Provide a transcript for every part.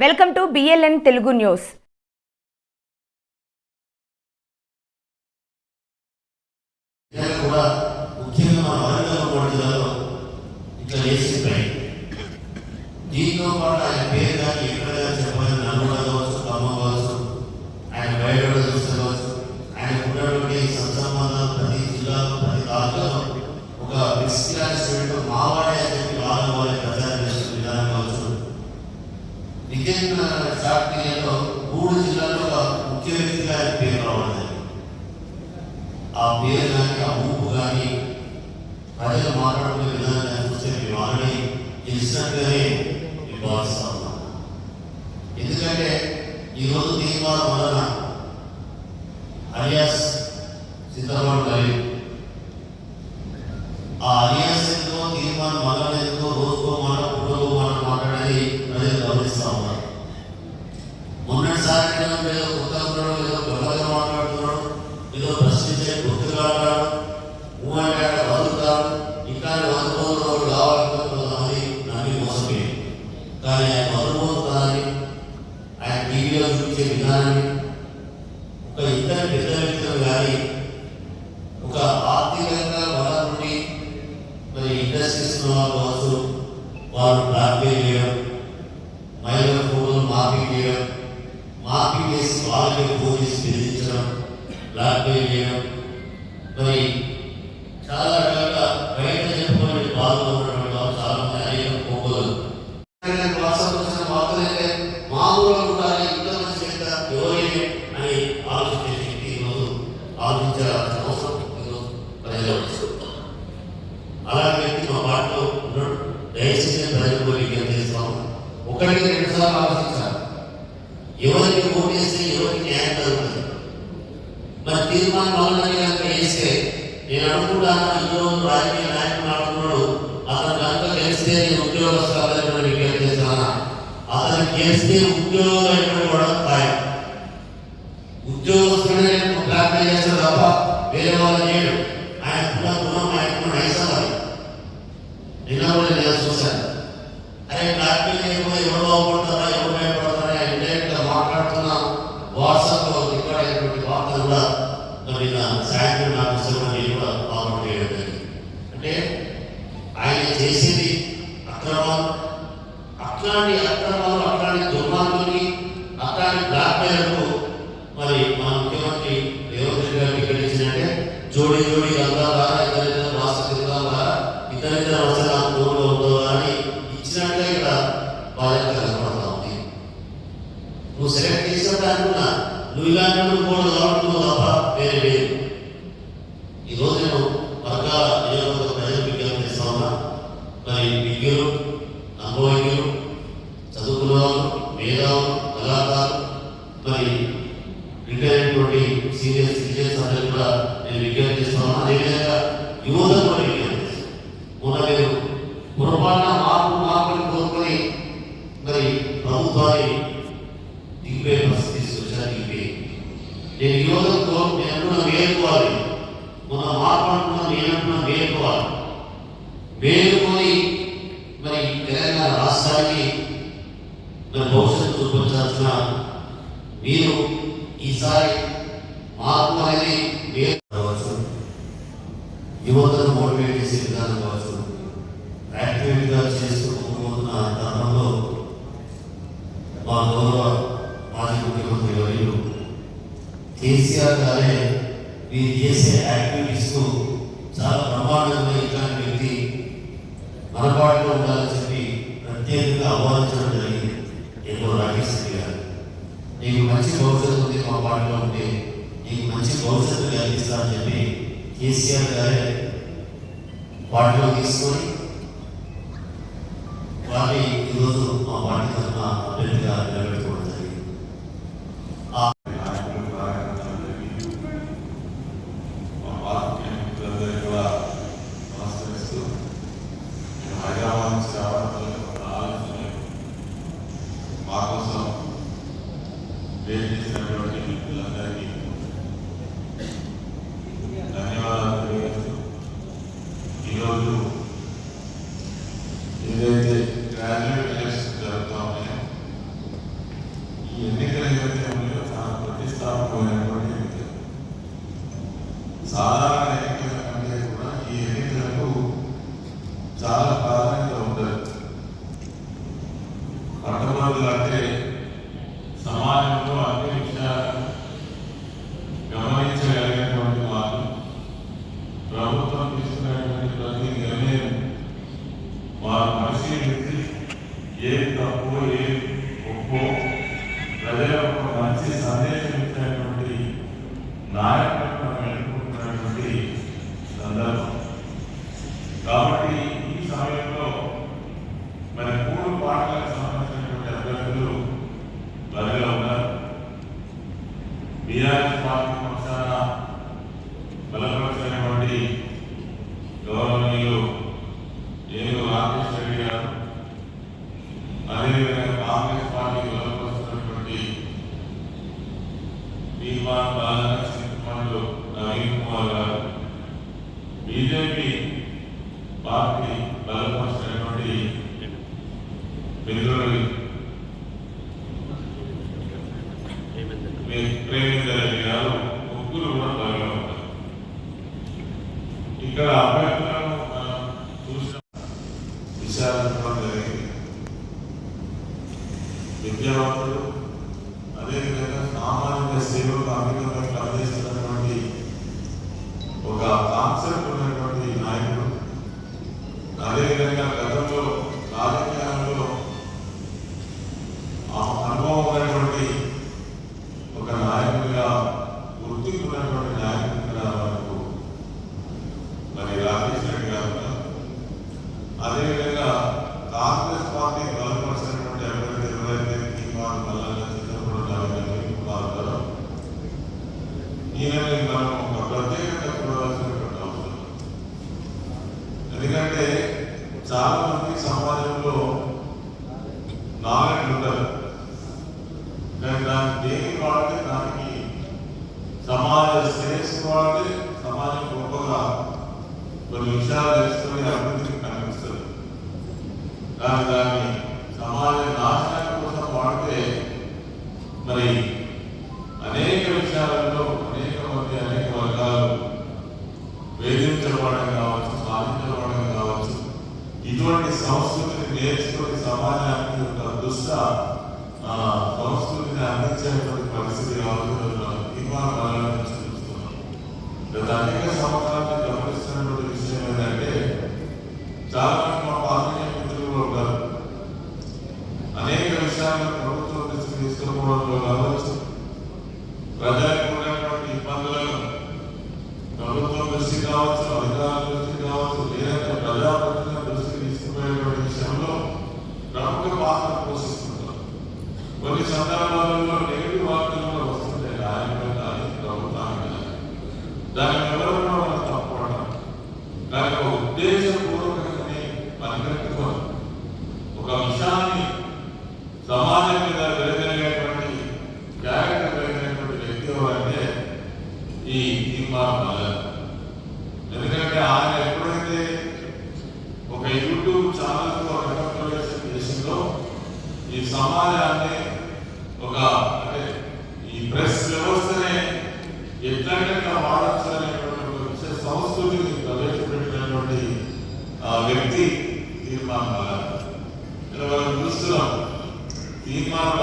Welcome to BLN Telugu news ఇతర కూడా ముఖ్యంగా మన వరంగల్ మూడు జిల్లాలో ఇట్లా చేసి ప్రయత్నం దీంతో పాటు ఆయన పేరు కానీ ఎక్కడ కానీ చెప్పాలి నల్గొండ కావచ్చు ఖమ్మం కావచ్చు ఆయన బయట చూస్తే కావచ్చు ఆయన ఉన్నటువంటి సత్సంబంధాలు ప్రతి జిల్లాలో ప్రతి రాష్ట్రంలో ఒక విస్కిరాసినట్టు మావాడే అని చెప్పి వాళ్ళ వాళ్ళ ప్రచారం చేస్తున్న విధానం కావచ్చు నిజంగా షార్ట్ పీరియడ్లో మూడు జిల్లాల్లో ఒక ముఖ్య వ్యక్తిగా ఆయన పేరు రావడం జరిగింది. ఆ పేరు కానీ ఆ ఊపు కానీ ప్రజలు మాట్లాడుకునే విధానం చూస్తే మేము ఆల్రెడీ తెలిసినట్టుగానే మేము భావిస్తా ఉన్నాం ఎందుకంటే ఈరోజు దీపావళి వలన అలియాస్ మరి ఆ అలియాస్ ఎందుకో తీర్మానం మగం ఎందుకో రోజుకో మాట పుట్టుకో మాట మాట్లాడేది ప్రజలు గమనిస్తా ఉన్నారు. మొన్నటిసారి ఏదో కొత్త ఉన్నాడు ఏదో గొడవగా మాట్లాడుతున్నాడు ఏదో ప్రశ్నించే గుర్తుగా అంటాడు ఊ అంటే అక్కడ బతుకుతాడు ఇంకా బతుకోడు కావాలనుకుంటున్నది నమ్మి మోసమే కానీ ఆయన బతుకోదు కాదని ఆయన టీవీలో చూపించే విధానాన్ని ఒక ఇద్దరు పెద్ద వ్యక్తులు కానీ ఒక ఆర్థికంగా బలం నుండి మరి ఇండస్ట్రీస్ వాళ్ళు కావచ్చు వారు ప్రార్థన చేయడం మహిళల ఫోటోలు మాఫీ చేయడం మాఫీ చేసి వాళ్ళకి ఫోన్ చేసి ప్రార్థన చేయడం. మరి చాలా రకాలుగా బయట చెప్పుకునే బాధలు ఉన్నటువంటి వాళ్ళు చాలా మంది అనేక వచ్చిన మామూలుగా ఉండాలి ఇంతమంది చేత ఎవరైనా అని ఆలోచించే శక్తి ఈరోజు అవసరం ఈరోజు ప్రజలు అలాంటి వ్యక్తి మా పాటలో ఉన్నాడు దయచేసి ప్రజలకు విజ్ఞప్తి చేస్తాము ఒకటికి రెండు సార్లు ఆలోచించాలి ఎవరికి ఓటు వేస్తే ఎవరికి న్యాయం జరుగుతుంది మరి తీర్మానం వలన కనుక వేస్తే నేను అనుకుంటాను ఈరోజు రాజకీయ నాయకుడు అనుకున్నాడు అతను కనుక గెలిస్తే నేను ఉద్యోగస్తులు విజ్ఞప్తి చేస్తున్నా అతను చేస్తే ఉద్యోగం కూడా ఖాయం. ఉద్యోగస్తులే ప్రార్థన చేస్తాడు తప్ప వేరే వాళ్ళు చేయడు ఆయన కూడా గుణం ఆయన కూడా నైసవాలి నిన్న కూడా నేను చూశాను. అరే ప్రార్థన చేయకపోతే ఎవరు బాగుపడతారా ఎవరు భయపడతారా? ఇండైరెక్ట్గా మాట్లాడుతున్న వాట్సాప్లో రికార్డ్ అయినటువంటి వార్తలు కూడా మరి నా సాయంత్రం నాకు ఇష్టం నేను కూడా ఫార్వర్డ్ చేయడం జరిగింది. అంటే ఆయన చేసేది ಸೆಲೆಕ್ಟ್ ಇಸಪ್ಪ ಅನುಕೂಲ ನುಯಿಗಾನು ಮೂಲ ದಪ್ಪ ಬೇರೆ ಬೇರೆ మోటివేట్ చేసే విధానం కావచ్చు యాక్టివేట్గా చేస్తూ ముందుకున్న తరుణంలో మా గౌరవ మాజీ ముఖ్యమంత్రి వర్యులు కేసీఆర్ గారే మీరు చేసే యాక్టివిటీస్కు చాలా ప్రమాదంగా ఇట్లాంటి వ్యక్తి మన పాటలో ఉండాలని చెప్పి ప్రత్యేకంగా ఆహ్వానించడం జరిగింది ఎన్నో రాకేష్ రెడ్డి గారు నీకు మంచి భవిష్యత్తు ఉంది మా పాటలో ఉంటే నీకు మంచి భవిష్యత్తు కలిగిస్తానని చెప్పి కేసీఆర్ గారే పాటలో తీసుకొని వారిని ఈరోజు మా పార్టీ తరఫున అభ్యర్థిగా నిలబెట్టుకోవడం జరిగింది. ఆ హైదరాబాద్ మా కోసం వేరు చేసినటువంటి మిత్రులందరికీ ధన్యవాదాలు తెలియజేస్తూ ఈరోజు ఏదైతే గ్రాడ్యుయేట్ ఎలక్షన్ జరుగుతూ ఉన్నాయో పట్టుబడులు అంటే సమాజంలో అన్ని విషయాలను గమనించగలిగినటువంటి వాళ్ళు ప్రభుత్వం తీసుకునేటువంటి ప్రతి నిర్ణయం వారు పరిశీలించి ఏది తప్పు ఏది ఒప్పో ప్రజలకు మంచి సందేశం ఇచ్చినటువంటి నాయకులను మనం ఎన్నుకుంటున్నటువంటి సందర్భం కాబట్టి ఈ సమయంలో మరి మూడు పాటలకు సంబంధించినటువంటి అభ్యర్థులు బరిలో ఉన్నారు బీఆర్ఎస్ పార్టీ పక్షాన బలపరిచినటువంటి గౌరవనీయులు ఏనుగు రామకృష్ణ రెడ్డి గారు అదేవిధంగా కాంగ్రెస్ పార్టీ బలపరుస్తున్నటువంటి భీమాన్ బాలకృష్ణ కుమారుడు నవీన్ కుమార్ గారు బీజేపీ పార్టీ బలపరిచినటువంటి మిత్రులు ప్రేమేందర్ రెడ్డి గారు ముగ్గురు కూడా బలంగా ఉంటారు. ఇక్కడ అభ్యర్థులను మనం చూసిన విశాలంగా జరిగింది విద్యావంతులు అదేవిధంగా సామాన్య సేవకు అంకితమై పనిచేస్తున్నటువంటి ఒక కాన్సెప్ట్ ఉన్నటువంటి నాయకుడు. అదేవిధంగా గతంలో రాజకీయాల్లో అనుభవం ఉన్నటువంటి ఒక నాయకుడిగా గుర్తింపు ఉన్నటువంటి నాయకుడిగా మనకు మరి రాకేష్ గారు అదేవిధంగా కాంగ్రెస్ పార్టీ బలపరిచినటువంటి అభ్యర్థి ఎవరైతే తీర్మానం మల్లన్న చిత్రపూడ నవీన్ కుమార్ గారు ఈయనని మనం ఒక ప్రత్యేకత చూడవలసినటువంటి అవసరం ఎందుకంటే చాలా మంది సమాజంలో నాలెడ్జ్ ఉండదు కానీ దాన్ని దేనికి వాడితే దానికి సమాజ శ్రేయస్సు సమాజం గొప్పగా కొన్ని విషయాలు తెలుసుకొని అభివృద్ధికి కనిపిస్తుంది. కానీ దాన్ని సమాజ నాశనం కోసం వాడితే మరి అనేక విషయాలలో అనేక మంది అనేక వర్గాలు వేధించబడడం కావచ్చు సాధించబడడం కావచ్చు. ఇటువంటి సంస్కృతిని నేర్చుకుని సమాజానికి ఒక దుష్ట ఆ, సంస్కృతిని అందించేటువంటి పరిస్థితి కావచ్చు తీర్మానం అనేక సంవత్సరాలు గమనిస్తున్నటువంటి విషయం ఏంటంటే చాలా మా పార్టీ మిత్రులు ఉంటారు అనేక విషయాలను ప్రభుత్వం దృష్టికి తీసుకురావడంలో కావచ్చు ప్రజలకు ఉన్నటువంటి ఇబ్బందులను ప్రభుత్వం దృష్టి కావచ్చు అధికారుల దృష్టి కావచ్చు లేదంటే ప్రజాప్రతినిధుల దృష్టికి తీసుకుపోయేటువంటి విషయంలో ప్రముఖ పాత్ర పోషిస్తుంటారు కొన్ని సందర్భాలలో నెగిటివ్ వార్తలు కూడా వస్తుంటాయి నాయకులు కానీ ప్రభుత్వానికి కానీ దాన్ని ఎవరు మనం తప్పడం కానీ ఒక ఉద్దేశపూర్వకంగానే పరిగెత్తుకోవాలి ఒక విషయాన్ని సమాజం మీద వెలుగలిగేటువంటి క్యారెక్టర్ కలిగినటువంటి వ్యక్తి ఎవరంటే ఈ తీర్మానం ఎందుకంటే ఆయన ఎప్పుడైతే ఒక యూట్యూబ్ ఛానల్ దేశంలో ఈ సమాజాన్ని ఒక అంటే ఈ ప్రెస్ వ్యవస్థనే ఎట్లంటే వాడచ్చనేటువంటి ఒక విషయ సంస్కృతిని ప్రవేశపెట్టినటువంటి వ్యక్తి తీర్మానం ఇలా మనం చూస్తున్నాం తీర్మానం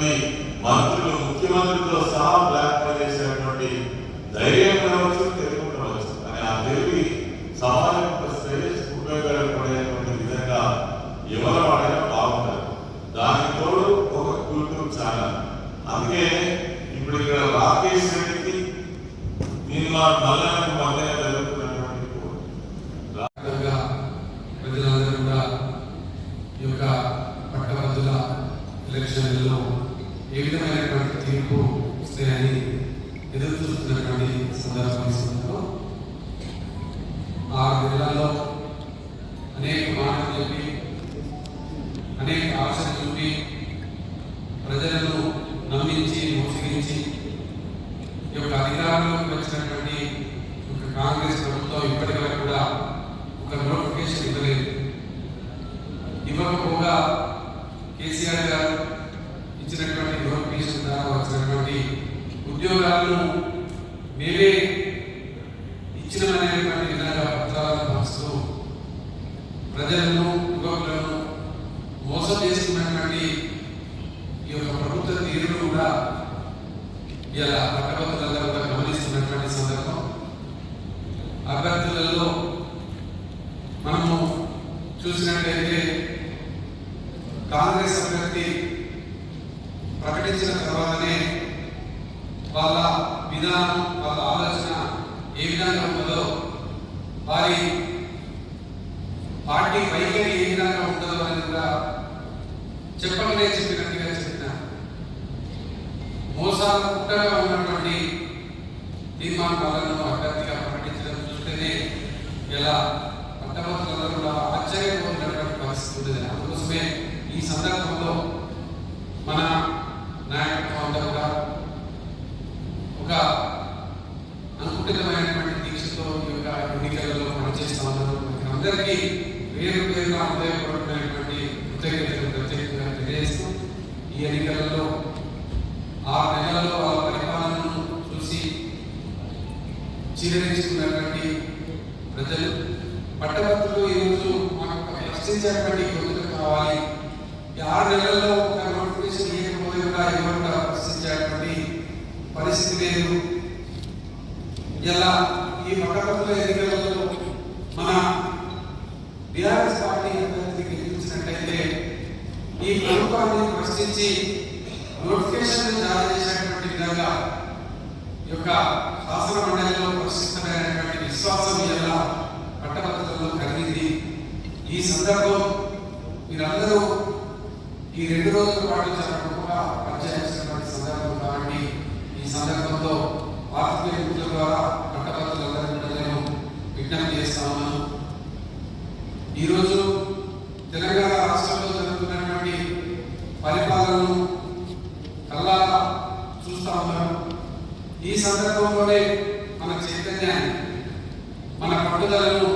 వేదికలు మంత్రులు ముఖ్యమంత్రితో సహా బ్లాక్ చేసేటువంటి ధైర్యం ఉండవచ్చు తెలివి ఉండవచ్చు కానీ ఆ తెలివి సమాజం యొక్క శ్రేయస్సు ఉపయోగపడేటువంటి విధంగా ఎవరు వాడైనా బాగుంటారు. దానికి తోడు ఒక యూట్యూబ్ ఛానల్ అందుకే ఇప్పుడు ఇక్కడ రాకేష్ రెడ్డికి నేను మా మల్లన్నకు మధ్య జరుగుతున్నటువంటి ప్రజలందరూ కూడా ఈ యొక్క పట్టభద్రుల ఎలక్షన్లలో ఏ విధమైనటువంటి తీర్పు వస్తాయని ఎదురు చూస్తున్నటువంటి సందర్భంలో ఆరు నెలల్లో అనేక మాటలు చెప్పి అనేక ఆశలు చూపి ప్రజలను నమ్మించి మోసగించి ఈ యొక్క అధికారంలోకి వచ్చినటువంటి కాంగ్రెస్ ప్రభుత్వం ఇప్పటికీ వరకు కూడా ఒక నోటిఫికేషన్ ఇవ్వలేదు ఇవ్వకపోగా కేసీఆర్ గారు ఇచ్చినటువంటి నోటిఫికేషన్ ద్వారా వచ్చినటువంటి ఉద్యోగాలను మేమే ఇచ్చినమనేటువంటి విధంగా పత్రాలను పంచుతూ ప్రజలను యువకులను మోసం చేస్తున్నటువంటి ఈ యొక్క ప్రభుత్వ తీరును కూడా ఇలా పట్టభక్తులందరూ కూడా గమనిస్తున్నటువంటి సందర్భం. అభ్యర్థులలో మనము చూసినట్టయితే కాంగ్రెస్ అభ్యర్థి ప్రకటించిన తర్వాతనే వాళ్ళ విధానం వాళ్ళ ఆలోచన ఏ విధంగా ఉంటుందో వారి పార్టీ వైఖరి ఏ విధంగా ఉంటుందో అనేది కూడా చెప్పకనే చెప్పినట్టు మోసాల పుట్టగా ఉన్నటువంటి తీర్మానాలను అభ్యర్థిగా ప్రకటించడం చూస్తేనే ఇలా పట్టభద్రులందరూ కూడా ఆశ్చర్యపోతున్నటువంటి పరిస్థితి ఉంటుంది అందుకోసమే ఈ సందర్భంలో మన నాయకత్వం అంతా కూడా ఒక అంకుటితమైనటువంటి దీక్షతో ఈ యొక్క ఎన్నికలలో పనిచేస్తామన్నారు. అందరికీ వేరు వేరుగా హృదయపూర్వకమైనటువంటి కృతజ్ఞతలు ప్రత్యేకంగా తెలియజేస్తూ ఈ ఎన్నికలలో ఆ నెలలో వాళ్ళ పరిపాలనను చూసి చీరరించుకున్నటువంటి ప్రజలు పట్టభద్రులు ఈరోజు మాకు ఒక ప్రశ్నించేటువంటి కావాలి. ఆరు నెలల్లో ఒక నోటిఫికేషన్ ఇవ్వకపోతే కూడా ఎవరు కూడా పరిస్థితి లేదు. ఇలా ఈ పట్టభద్రుల ఎన్నికలలో మన బీఆర్ఎస్ పార్టీ అభ్యర్థికి గెలిపించినట్టయితే ఈ ప్రభుత్వాన్ని ప్రశ్నించి నోటిఫికేషన్ జారీ చేసినటువంటి విధంగా ఈ యొక్క శాసన మండలిలో ప్రశ్నిస్తున్నటువంటి విశ్వాసం ఎలా పట్టభద్రతలో కలిగింది. ఈ సందర్భం మీరందరూ ఈ రెండు రోజుల పాటు చాలా గొప్పగా పనిచేయాల్సినటువంటి సందర్భం కాబట్టి ఈ సందర్భంలో ఆర్థిక మిత్రుల ద్వారా పట్టభద్రులందరూ కూడా నేను విజ్ఞప్తి చేస్తా ఉన్నాను ఈరోజు తెలంగాణ రాష్ట్రంలో జరుగుతున్నటువంటి పరిపాలనను కల్లా చూస్తా ఉన్నారు ఈ సందర్భంలోనే మన చైతన్యాన్ని మన పట్టుదలను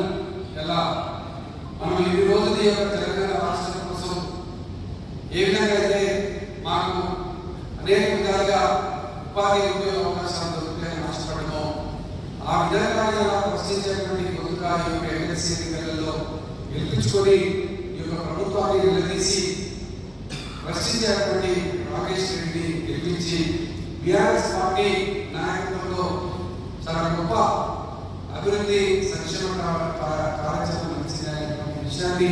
ఎలా మనం ఇన్ని రోజులు ఈ యొక్క తెలంగాణ రాష్ట్రం కోసం ఏ విధంగా అయితే మాకు అనేక విధాలుగా ఉపాధి ఉద్యోగ అవకాశాలు దొరుకుతాయని ఆశపడము ఆ విధంగా ఇలా ప్రశ్నించేటువంటి గొంతుగా ఈ యొక్క ఎమ్మెల్సీ ఎన్నికలలో గెలిపించుకొని ఈ యొక్క ప్రభుత్వాన్ని నిలదీసి ప్రశ్నించేటువంటి రాకేష్ రెడ్డి గెలిపించి బీఆర్ఎస్ పార్టీ నాయకత్వంలో చాలా గొప్ప అభివృద్ధి సంక్షేమ కార్యక్రమం కా- విషయాన్ని